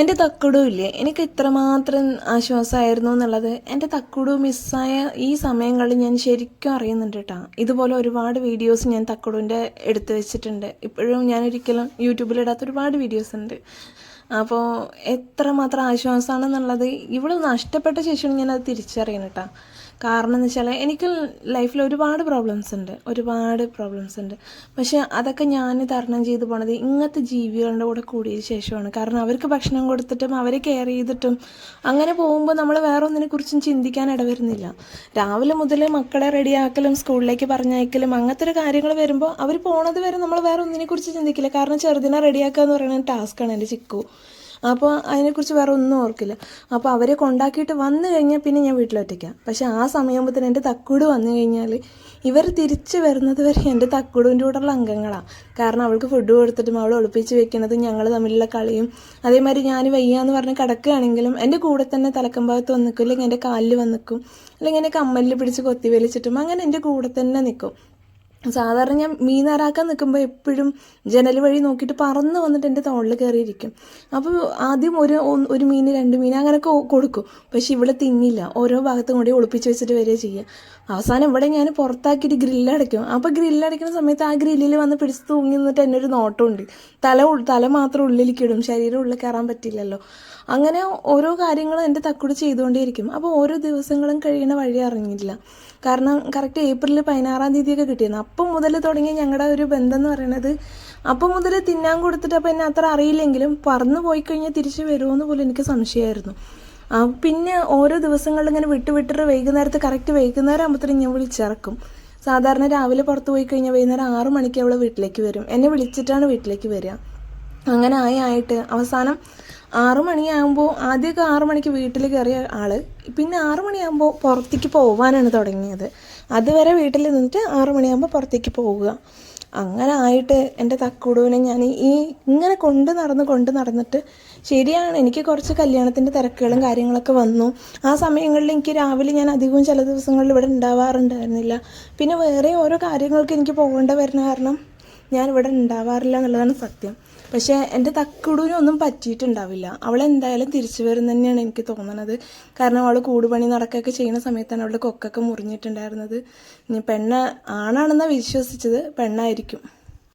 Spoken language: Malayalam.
എന്റെ തക്കുടും ഇല്ലേ? എനിക്ക് ഇത്രമാത്രം ആശ്വാസമായിരുന്നു എന്നുള്ളത്. എന്റെ തക്കുടു മിസ്സായ ഈ സമയങ്ങളിൽ ഞാൻ ശരിക്കും അറിയുന്നുണ്ട് കേട്ടോ. ഇതുപോലെ ഒരുപാട് വീഡിയോസ് ഞാൻ തക്കുടുവിന്റെ എടുത്തു വെച്ചിട്ടുണ്ട്. ഇപ്പോഴും ഞാൻ ഒരിക്കലും യൂട്യൂബിലിടാത്ത ഒരുപാട് വീഡിയോസ് ഉണ്ട്. അപ്പോൾ എത്രമാത്രം ആശ്വാസമാണെന്നുള്ളത് ഇവിടെ നഷ്ടപ്പെട്ട ശേഷമാണ് ഞാനത് തിരിച്ചറിയണം കേട്ടോ. കാരണം എന്ന് വെച്ചാൽ എനിക്ക് ലൈഫിൽ ഒരുപാട് പ്രോബ്ലംസ് ഉണ്ട്. ഒരുപാട് പ്രോബ്ലംസ് ഉണ്ട്. പക്ഷെ അതൊക്കെ ഞാൻ തരണം ചെയ്തു പോണത് ഇങ്ങനത്തെ ജീവികളുടെ കൂടെ കൂടിയ ശേഷമാണ്. കാരണം അവർക്ക് ഭക്ഷണം കൊടുത്തിട്ടും അവരെ കെയർ ചെയ്തിട്ടും അങ്ങനെ പോകുമ്പോൾ നമ്മൾ വേറെ ഒന്നിനെ കുറിച്ചും ചിന്തിക്കാൻ ഇടവരുന്നില്ല. രാവിലെ മുതൽ മക്കളെ റെഡിയാക്കലും സ്കൂളിലേക്ക് പറഞ്ഞയക്കലും അങ്ങനത്തെ ഒരു കാര്യങ്ങൾ വരുമ്പോൾ അവർ പോണത് വരെ നമ്മൾ വേറെ ഒന്നിനെ കുറിച്ച് ചിന്തിക്കില്ല. കാരണം ചെറുതിനെ റെഡിയാക്കുക എന്ന് പറയുന്ന ടാസ്ക്കാണ് എന്റെ ചിക്കു. അപ്പോൾ അതിനെക്കുറിച്ച് വേറെ ഒന്നും ഓർക്കില്ല. അപ്പോൾ അവരെ കൊണ്ടാക്കിയിട്ട് വന്നു കഴിഞ്ഞാൽ പിന്നെ ഞാൻ വീട്ടിലൊറ്റയ്ക്കാം. പക്ഷേ ആ സമയമാകുമ്പോഴത്തേന് എന്റെ തക്കൂട് വന്നു കഴിഞ്ഞാൽ ഇവർ തിരിച്ചു വരുന്നത് വരെ എന്റെ തക്കൂടിന്റെ കൂടെയുള്ള അംഗങ്ങളാണ് കാരണം അവൾക്ക് ഫുഡ് കൊടുത്തിട്ടും അവൾ ഒളിപ്പിച്ച് വെക്കുന്നതും ഞങ്ങൾ തമ്മിലുള്ള കളിയും അതേമാതിരി ഞാൻ വയ്യാന്ന് പറഞ്ഞ് കിടക്കുകയാണെങ്കിലും എന്റെ കൂടെ തന്നെ തലക്കം ഭാഗത്ത് വന്ന് നിൽക്കും അല്ലെങ്കിൽ എന്റെ കാലിൽ വന്നിക്കും അല്ലെങ്കിൽ എന്റെ കമ്മലിൽ പിടിച്ച് കൊത്തി വലിച്ചിട്ടും അങ്ങനെ എന്റെ കൂടെ തന്നെ നിൽക്കും സാധാരണ ഞാൻ മീനാറാക്കാൻ നിൽക്കുമ്പോൾ എപ്പോഴും ജനൽ വഴി നോക്കിയിട്ട് പറന്ന് വന്നിട്ട് എന്റെ തോളിൽ കയറിയിരിക്കും അപ്പോൾ ആദ്യം ഒരു ഒരു മീൻ രണ്ട് മീൻ അങ്ങനെയൊക്കെ കൊടുക്കും. പക്ഷെ ഇവിടെ തിന്നില്ല. ഓരോ ഭാഗത്തും കൂടി ഒളിപ്പിച്ച് വെച്ചിട്ട് വരിക ചെയ്യുക. അവസാനം ഇവിടെ ഞാൻ പുറത്താക്കിയിട്ട് ഗ്രില്ലടയ്ക്കും അപ്പോൾ ഗ്രില്ലടയ്ക്കുന്ന സമയത്ത് ആ ഗ്രില്ലിൽ വന്ന് പിടിച്ച് തൂങ്ങി നിന്നിട്ട് എന്നെ ഒരു നോട്ടമുണ്ട്. തല തല മാത്രം ഉള്ളിലേക്കിടും ശരീരം ഉള്ളിൽ കയറാൻ പറ്റില്ലല്ലോ. അങ്ങനെ ഓരോ കാര്യങ്ങളും എന്റെ തക്കുടി ചെയ്തുകൊണ്ടേയിരിക്കും. അപ്പോൾ ഓരോ ദിവസങ്ങളും കഴിയണ വഴി അറിഞ്ഞില്ല കാരണം കറക്റ്റ് ഏപ്രിൽ പതിനാറാം തീയതിയൊക്കെ കിട്ടിയിരുന്നു. അപ്പം മുതൽ തുടങ്ങിയ ഞങ്ങളുടെ ഒരു ബന്ധം എന്ന് പറയണത് അപ്പം മുതൽ തിന്നാൻ കൊടുത്തിട്ട് അപ്പം എന്നെ അത്ര അറിയില്ലെങ്കിലും പറന്നു പോയി കഴിഞ്ഞാൽ തിരിച്ച് വരുമോയെന്ന് പോലും എനിക്ക് സംശയമായിരുന്നു പിന്നെ ഓരോ ദിവസങ്ങളിൽ ഇങ്ങനെ വിട്ട് വിട്ടിട്ട് വൈകുന്നേരത്ത് കറക്റ്റ് വൈകുന്നേരം ആകുമ്പോഴത്തേനും ഞാൻ വിളിച്ചിറക്കും. സാധാരണ രാവിലെ പുറത്ത് പോയി കഴിഞ്ഞാൽ വൈകുന്നേരം ആറ് മണിക്ക് അവൾ വീട്ടിലേക്ക് വരും. എന്നെ വിളിച്ചിട്ടാണ് വീട്ടിലേക്ക് വരിക അങ്ങനെ ആയി ആയിട്ട് അവസാനം ആറു മണിയാകുമ്പോൾ ആദ്യമൊക്കെ ആറു മണിക്ക് വീട്ടിൽ കയറിയ ആൾ പിന്നെ ആറു മണിയാകുമ്പോൾ പുറത്തേക്ക് പോവാനാണ് തുടങ്ങിയത്. അതുവരെ വീട്ടിൽ നിന്നിട്ട് ആറു മണിയാകുമ്പോൾ പുറത്തേക്ക് പോവുക അങ്ങനെ ആയിട്ട് എന്റെ തക്കുടുവിനെ ഞാൻ ഈ ഇങ്ങനെ കൊണ്ട് നടന്ന് കൊണ്ട് നടന്നിട്ട് ശരിയാണ് എനിക്ക് കുറച്ച് കല്യാണത്തിന്റെ തിരക്കുകളും കാര്യങ്ങളൊക്കെ വന്നു. ആ സമയങ്ങളിൽ എനിക്ക് രാവിലെ ഞാൻ അധികവും ചില ദിവസങ്ങളിൽ ഇവിടെ ഉണ്ടാവാറുണ്ടായിരുന്നില്ല. പിന്നെ വേറെ ഓരോ കാര്യങ്ങൾക്ക് എനിക്ക് പോകേണ്ട വരുന്ന കാരണം ഞാൻ ഇവിടെ ഉണ്ടാവാറില്ല എന്നുള്ളതാണ് സത്യം. പക്ഷേ എന്റെ തക്കുടൂനൊന്നും പറ്റിയിട്ടുണ്ടാവില്ല. അവൾ എന്തായാലും തിരിച്ചു വരും തന്നെയാണ് എനിക്ക് തോന്നുന്നത് കാരണം അവൾ കൂടുപണി നടക്കുകയൊക്കെ ചെയ്യുന്ന സമയത്താണ് അവളുടെ കൊക്കൊക്കെ മുറിഞ്ഞിട്ടുണ്ടായിരുന്നത്. ഇനി പെണ്ണ് ആണാണെന്നാണ് വിശ്വസിച്ചത്. പെണ്ണായിരിക്കും.